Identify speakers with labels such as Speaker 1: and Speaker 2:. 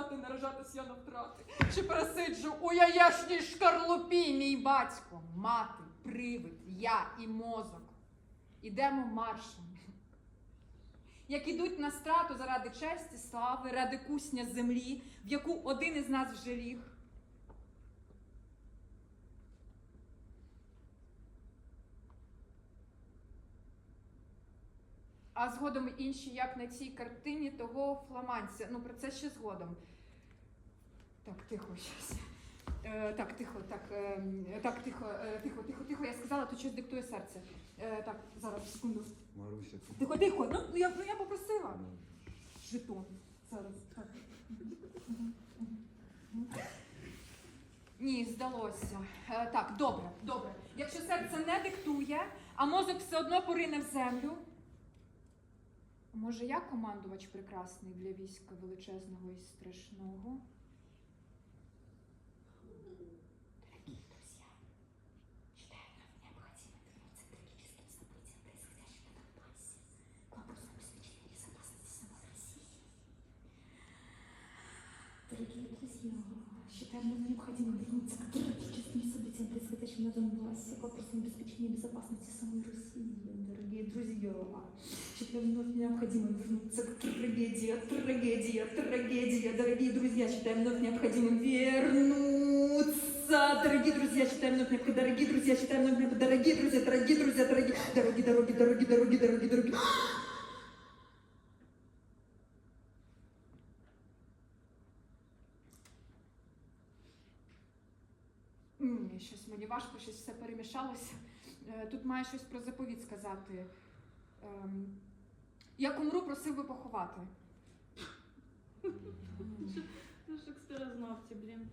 Speaker 1: ображатись я на втрати? Чи пересиджу у яєшній шкарлупі мій батько, мати, привид, я і мозок? Ідемо маршем. Як ідуть на страту заради честі, слави, ради кусня землі, в яку один із нас вже ліг. А згодом інші, як на цій картині того фламандця. Ну, про це ще згодом. Так, тихо, щас. Е, так, тихо, так, е, так, тихо, е, тихо, тихо, тихо. Я сказала, то щось диктує серце. Е, так, зараз, секунду.
Speaker 2: Маруся,
Speaker 1: Тихо, тихо. Ну, ну, я, ну, я попросила. Жетон. Зараз. Так. Ні, здалося. Е, так, добре, добре. Якщо серце не диктує, а мозок все одно порине в землю. Може, я командувач прекрасний для війська величезного і страшного?
Speaker 3: Дорогие друзья, считаем нам необходимо вернуться к трагическим событиям, происходящим на Донбассе, к вопросу обеспечения безопасности самой России. Дорогие друзья, считаем нам необходимо вернуться к трагедии, трагедия, трагедия. Дорогие друзья, считаем вновь необходимым вернуться. Дорогие друзья, считаем вновь необходимым. Дорогие друзья, считаем вновь необходимым. Дорогие друзья, дорогие друзья, дорогие. Дороги, дороги, дороги, дороги, дороги, дороги.
Speaker 1: Ні, щось мені важко, щось все перемішалося. Е, Тут має щось про заповіт сказати. Ем, Як умру, просив би поховати.
Speaker 4: Шекспірознавці, блін.